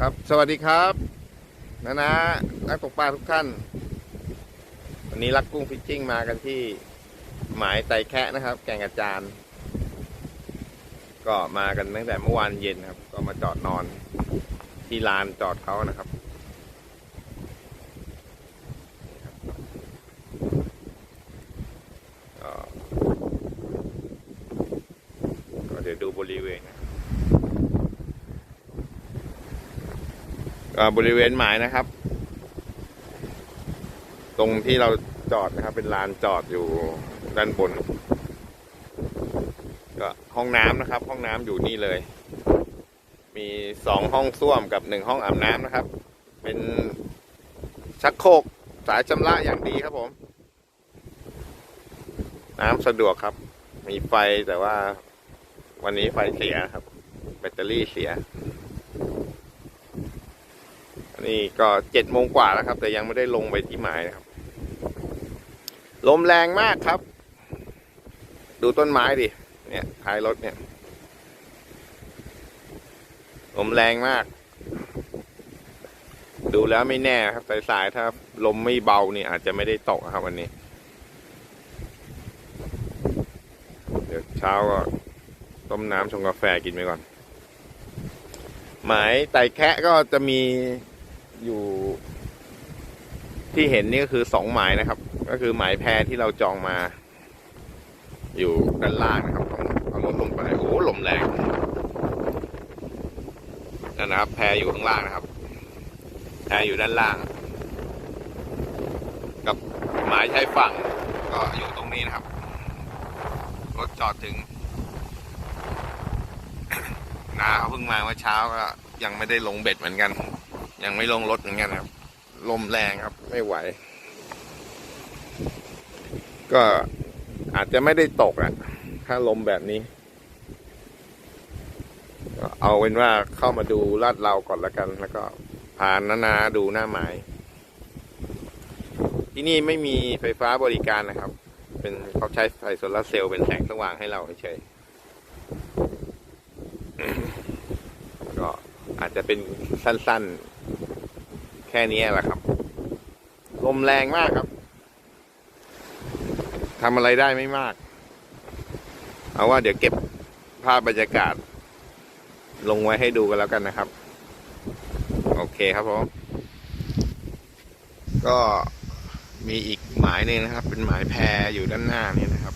ครับ สวัสดีครับนะนะนักตกปลาทุกท่าน วันนี้รักกุ้งฟิชชิ่งมากันที่หมายไตแคะนะครับ แก่งอาจารย์ ก็มากันตั้งแต่เมื่อวานเย็นครับ ก็มาจอดนอน ที่ลานจอดเขานะครับก็ก็เดี๋ยวดูบริเวณนะ ก็ บริเวณหมายนะครับ ตรงที่เราจอดนะครับ เป็นลานจอดอยู่ด้านบน ก็ห้องน้ำนะครับ ห้องน้ำอยู่นี่เลย มีสองห้องส้วมกับหนึ่งห้องอาบน้ำนะครับ เป็นชักโครกสายชำระอย่างดีครับผม น้ำสะดวกครับ มีไฟแต่ว่าวันนี้ไฟเสียครับ แบตเตอรี่เสีย นนี้ก็เจ็ดโมงกว่าแล้วครับ แต่ยังไม่ได้ลงไปที่หมายนะครับ ลมแรงมากครับ ดูต้นไม้ดิเนี่ยท้ายรถเนี่ยลมแรงมาก ดูแล้วไม่แน่ครับสายๆถ้าลมไม่เบานี่อาจจะไม่ได้ตกครับวันนี้ เดี๋ยวเช้าก็ต้มน้ำชงกาแฟกินไปก่อน หมายไต่แคะก็จะมี อยู่ ที่เห็นนี่ก็คือสองหมายนะครับ ก็คือหมายแพรที่เราจองมา อยู่ด้านล่างนะครับเอารถลงไปโอ้ลมแรงนั่นนะครับ แพรอยู่ข้างล่างนะครับ แพรอยู่ด้านล่าง กับหมายชายฝั่ง ก็อยู่ตรงนี้นะครับรถจอดถึงนาเขาเพิ่งมาเมื่อเช้าก็ยังไม่ได้ลงเบ็ดเหมือนกัน ยังไม่ลงรถเหมือนกันครับ ลมแรงครับไม่ไหว ก็อาจจะไม่ได้ตกอะถ้าลมแบบนี้ เอาเป็นว่าเข้ามาดูลาดเราก่อนละกัน แล้วก็พานานาดูหน้าหมาย ที่นี่ไม่มีไฟฟ้าบริการนะครับ เป็นเขาใช้ไฟโซลาร์เซลล์เป็นแสงสว่างให้เราเฉยๆก็อาจจะเป็นสั้นๆ ค่นี้แหละครับ ลมแรงมากครับทำอะไรได้ไม่มาก เอาว่าเดี๋ยวเก็บภาพบรรยากาศ ลงไว้ให้ดูกันแล้วกันนะครับ โอเคครับผมก็มีอีกหมายหนึ่งนะครับ เป็นหมายแพรอยู่ด้านหน้านี่นะครับ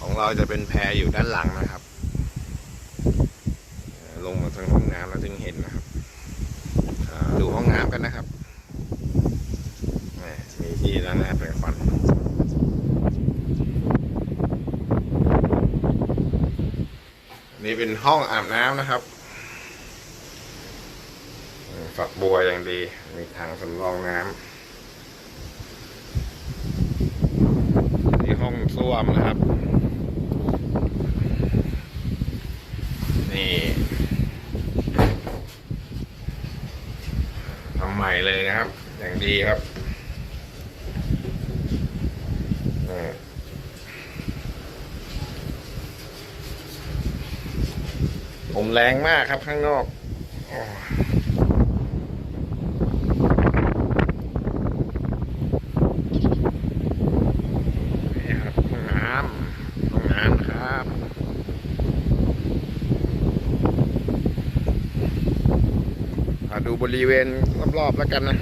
ของเราจะเป็นแพรอยู่ด้านหลังนะครับ ลงมาทางห้องน้ำแล้วถึงเห็นนะครับ ดูห้องน้ำกันนะครับมีที่ล้างหน้าแปรงฟันนี่เป็นห้องอาบน้ำนะครับฝักบัวอย่างดี มีทางสำรองน้ำนี่ห้องส้วมนะครับ นี่ทำใหม่ เลยนะครับ อย่างดีครับผมแรงมากครับข้างนอกโอ้นี่ครับห้องน้ำห้องน้ำครับอ่าดู บริเวณรอบๆแล้วกันนะ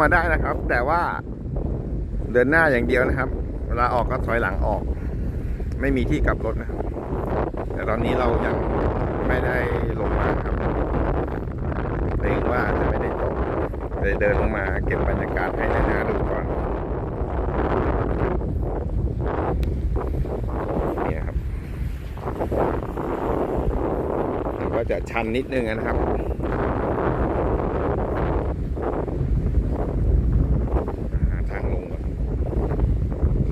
มาได้นะครับ แต่ว่าเดินหน้าอย่างเดียวนะครับ เวลาออกก็ถอยหลังออก ไม่มีที่กลับรถนะครับ แต่ตอนนี้เรายังไม่ได้ลงมาครับเกรงว่าจะไม่ได้จบเลยเดินลงมาเก็บบรรยากาศให้นานาดูก่อนเนี่ยครับก็จะชันนิดนึงนะครับ หาทางลงก่อน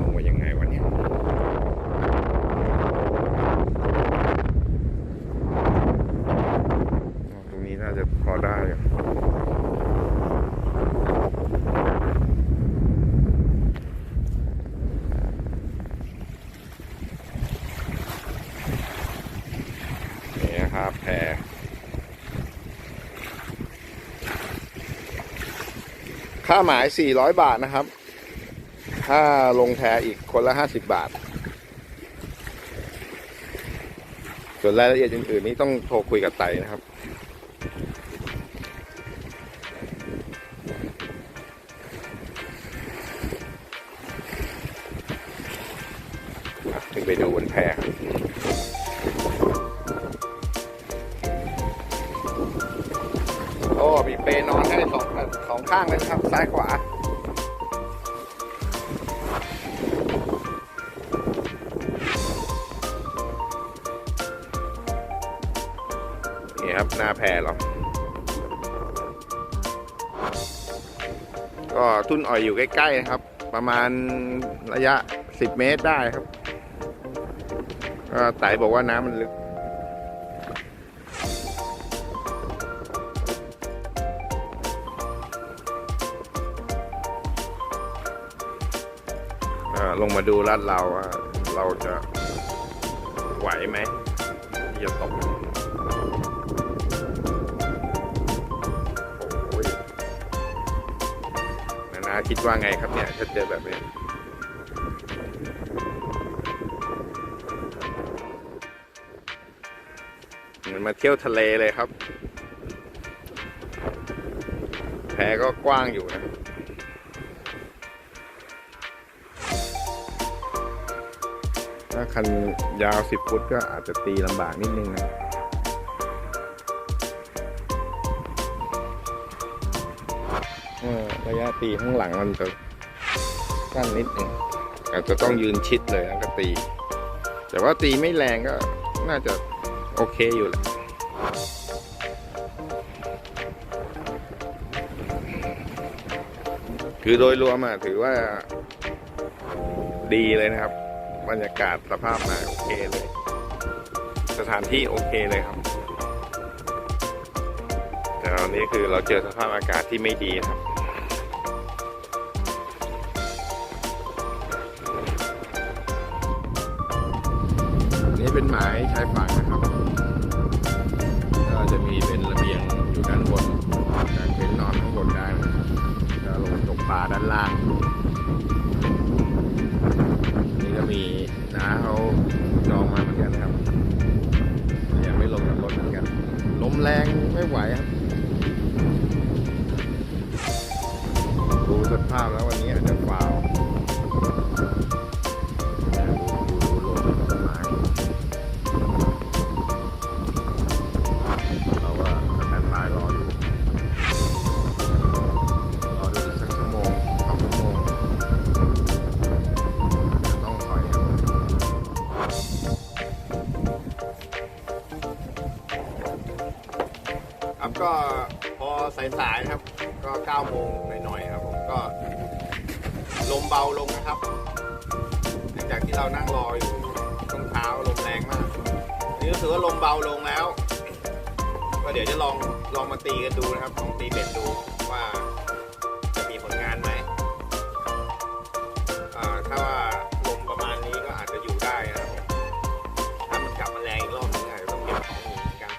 ลงไปยังไงวะเนี่ย อ๋อตรงนี้น่าจะพอได้อยู่นี่นะครับแพ ค่าหมาย 400 บาทนะครับ ถ้าลงแพอีกคนละ 50 บาท ส่วนรายละเอียดอื่นๆนี้ต้องโทรคุยกับไตนะครับถึงไปดูบนแพครับ องข้างเลยครับ ซ้ายขวา นี่ครับ หน้าแพรเราก็ทุ่นอ่อยอยู่ใกล้ๆนะครับ ประมาณระยะ 10 เมตรได้ครับก็ไต่บอกว่าน้ำมันลึก ลงมาดูลาดเราว่าเราจะไหวไหมที่จะตกโอ้ยนานาคิดว่าไงครับเนี่ย ถ้าเจอแบบนี้เหมือนมาเที่ยวทะเลเลยครับ แพก็กว้างอยู่นะ ถ้าคันยาวสิบฟุตก็อาจจะตีลำบากนิดนึงนะระยะตีข้างหลังมันจะสั้นนิดนึงอาจจะต้องยืนชิดเลยแล้วก็ตี แต่ว่าตีไม่แรงก็น่าจะโอเคอยู่แหละคือโดยรวมอะถือว่าดีเลยนะครับ บรรยากาศสภาพมาโอเคเลย สถานที่โอเคเลยครับ แต่ตอนนี้คือเราเจอสภาพอากาศที่ไม่ดีครับนี่เป็นหมายชายฝั่งนะครับ ก็จะมีเป็นระเบียงอยู่ด้านบนการเป็นท์นอนข้างบนได้จะลงตกปลาด้านล่าง ภาพแล้ววันนี้อาจจะฟาวดูดูลมต้นไม้เราก็สแตนบายรออยู่รอดูอีกสักชั่วโมงสองชั่วโมงจะต้องถอยครับก็พอสายๆครับ ก็9โมงหน่อยๆครับผมก็ ลมเบาลงนะครับหลังจากที่เรานั่งรออยู่ช่วงเช้าลมแรงมากนี่รู้สึกว่าลมเบาลงแล้ว ก็เดี๋ยวจะลองลองมาตีกันดูนะครับลองตีเบ็ดดูว่าจะมีผลงานไหมถ้าว่าลมประมาณนี้ก็อาจจะอยู่ได้นะครับถ้ามันกลับมาแรงอีกรอบนึงอาจจะต้องเก็บของหนีเหมือนกัน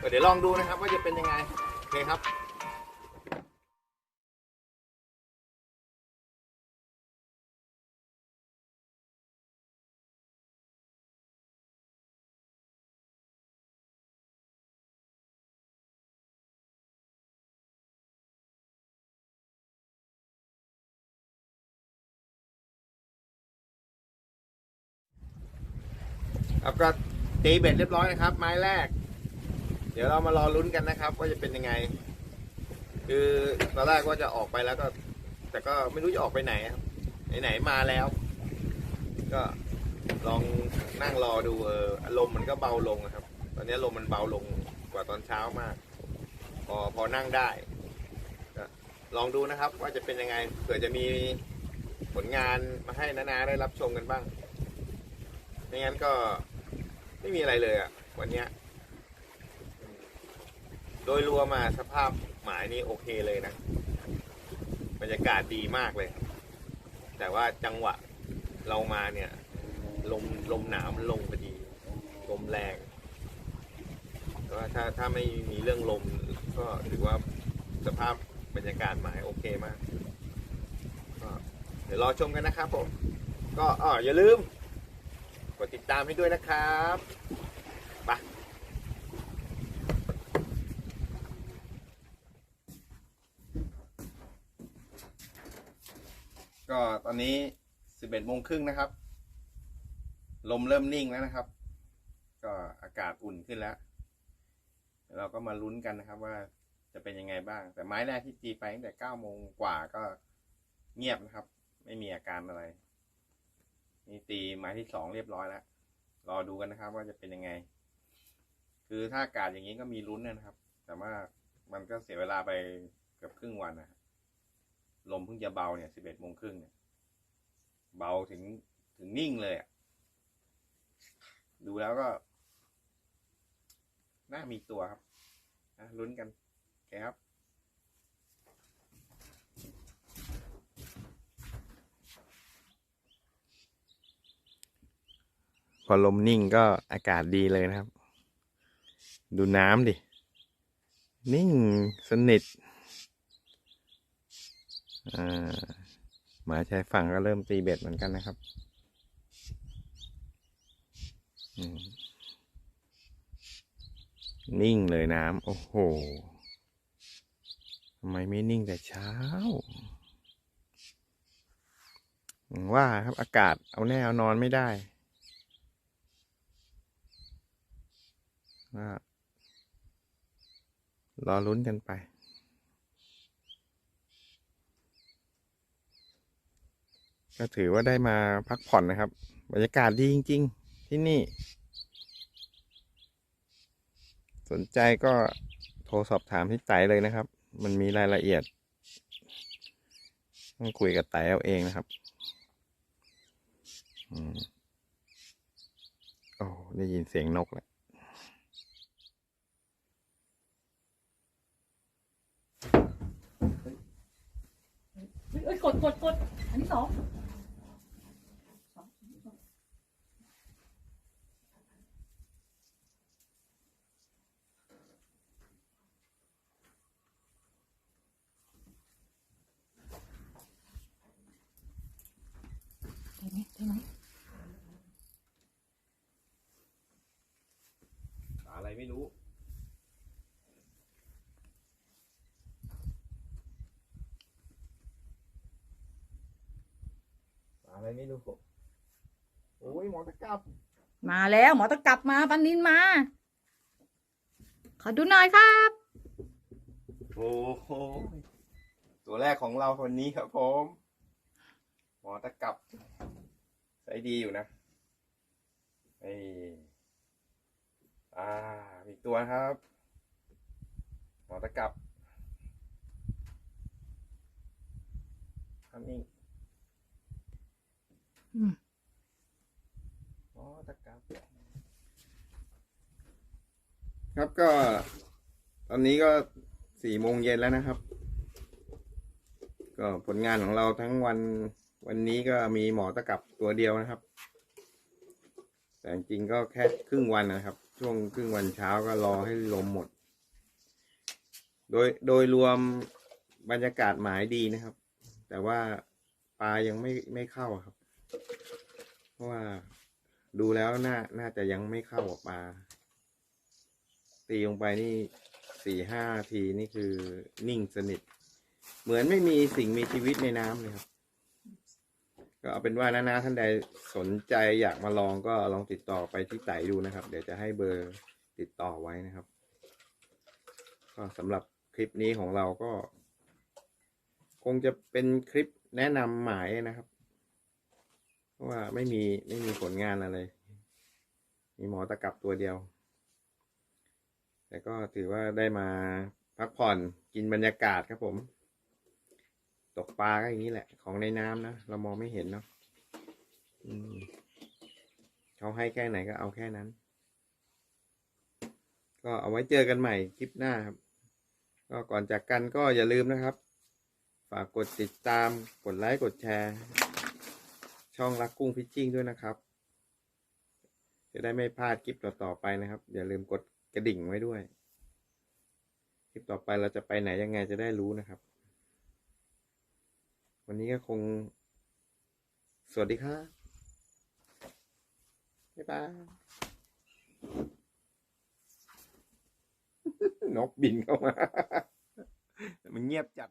ก็เดี๋ยวลองดูนะครับว่าจะเป็นยังไงโอเคครับ ตีเบ็ดเรียบร้อยนะครับ ไม้แรก เดี๋ยวเรามารอลุ้นกันนะครับ ว่าจะเป็นยังไง คือตอนแรกว่าจะออกไปแล้วก็ แต่ก็ไม่รู้จะออกไปไหนครับไหนๆมาแล้ว ก็ลองนั่งรอดูเอออารมณ์มันก็เบาลงครับ ตอนนี้ลมมันเบาลงกว่าตอนเช้ามาก พอพอนั่งได้ก็ลองดูนะครับ ว่าจะเป็นยังไงเผื่อจะมีผลงานมาให้นานาได้รับชมกันบ้างไม่งั้นก็ ไม่มีอะไรเลยอะวันเนี้ย โดยรวมมาสภาพหมายนี่โอเคเลยนะ บรรยากาศดีมากเลย แต่ว่าจังหวะเรามาเนี่ย ลมลมหนาวมันลงพอดี ลมแรงแต่ว่าถ้าถ้าไม่มีเรื่องลมก็ถือว่าสภาพบรรยากาศหมายโอเคมากเดี๋ยวรอชมกันนะครับผม ก็อ๋ออย่าลืม กดติดตามให้ด้วยนะครับไปก็ตอนนี้สิบเอ็ดโมงครึ่งนะครับ ลมเริ่มนิ่งแล้วนะครับ ก็อากาศอุ่นขึ้นแล้ว เราก็มาลุ้นกันนะครับว่าจะเป็นยังไงบ้าง แต่ไม้แรกที่ตีไปตั้งแต่เก้าโมงกว่าก็เงียบนะครับ ไม่มีอาการอะไร นี่ตีไม้ที่สองเรียบร้อยแล้ว รอดูกันนะครับ ว่าจะเป็นยังไง คือถ้าอากาศอย่างนี้ก็มีลุ้นนะครับ แต่ว่ามันก็เสียเวลาไปเกือบครึ่งวันนะลมเพิ่งจะเบาเนี่ยสิบเอ็ดโมงครึ่งเนี่ย เบาถึงถึงนิ่งเลยดูแล้วก็ น่ามีตัวครับนะลุ้นกันโอเคครับ อลมนิ่งก็อากาศดีเลยนะครับ ดูน้ำดิ นิ่งสนิทอ่าหมาชายฝั่งก็เริ่มตีเบ็ดเหมือนกันนะครับนิ่งเลยน้ำโอ้โหทำไมไม่นิ่งแต่เช้า ว่าครับอากาศเอาแน่เอานอนไม่ได้ ว่ารอลุ้นกันไปก็ถือว่าได้มาพักผ่อนนะครับ บรรยากาศดีจริง ๆ ที่นี่ สนใจก็โทรสอบถามที่ไตเลยนะครับ มันมีรายละเอียด ต้องคุยกับไตเอาเองนะครับอืมโอ้ได้ยินเสียงนกแล้ว เอ้ยกดกดกดอันที่สองสองสองได้ไหมได้ไหมอะไรไม่รู้ อะไรไม่รู้โอ้ยหมอตะกรับมาแล้วหมอตะกลับมาปันนินมา ขอดูหน่อยครับ โอ้โหตัวแรกของเราคนนี้ครับผมหมอตะกรับใส่ดีอยู่นะไอ้อ่าอีกตัวนะครับ หมอตะกรับทำนี่ อืมอ๋อตะกรับครับก็ ตอนนี้ก็สี่โมงเย็นแล้วนะครับ ก็ผลงานของเราทั้งวันวันนี้ก็มีหมอตะกับตัวเดียวนะครับ แต่จริงก็แค่ครึ่งวันนะครับ ช่วงครึ่งวันเช้าก็รอให้ลมหมด โดยโดยรวมบรรยากาศหมายดีนะครับ แต่ว่าปลายังไม่ไม่เข้าครับ เพราะว่าดูแล้วน่าน่าจะยังไม่เข้ากับปลา ตีลงไปนี่สี่ห้าทีนี่คือนิ่งสนิท เหมือนไม่มีสิ่งมีชีวิตในน้ำเลยครับ ก็เอาเป็นว่านาๆท่านใดสนใจอยากมาลองก็ลองติดต่อไปที่ไต่ดูนะครับ เดี๋ยวจะให้เบอร์ติดต่อไว้นะครับ ก็สำหรับคลิปนี้ของเราก็ คงจะเป็นคลิปแนะนำหมายนะครับ ราะว่าไม่มีไม่มีผลงานอะไร มีหมอตะกับตัวเดียว แต่ก็ถือว่าได้มาพักผ่อนกินบรรยากาศครับผม ตกปลาก็อย่างนี้แหละ ของในน้ำนะ เรามองไม่เห็นเนาะเขาให้แค่ไหนก็เอาแค่นั้น ก็เอาไว้เจอกันใหม่คลิปหน้าครับ ก็ก่อนจากกันก็อย่าลืมนะครับ ฝากกดติดตาม กดไลค์ กดแชร์ ช่องรักกุ้งฟิชชิ่งด้วยนะครับ จะได้ไม่พลาดคลิปต่อๆไปนะครับ อย่าลืมกดกระดิ่งไว้ด้วย คลิปต่อไปเราจะไปไหนยังไงจะได้รู้นะครับ วันนี้ก็คง สวัสดีครับบ๊ายบายนกบินเข้ามา มันเงียบจัด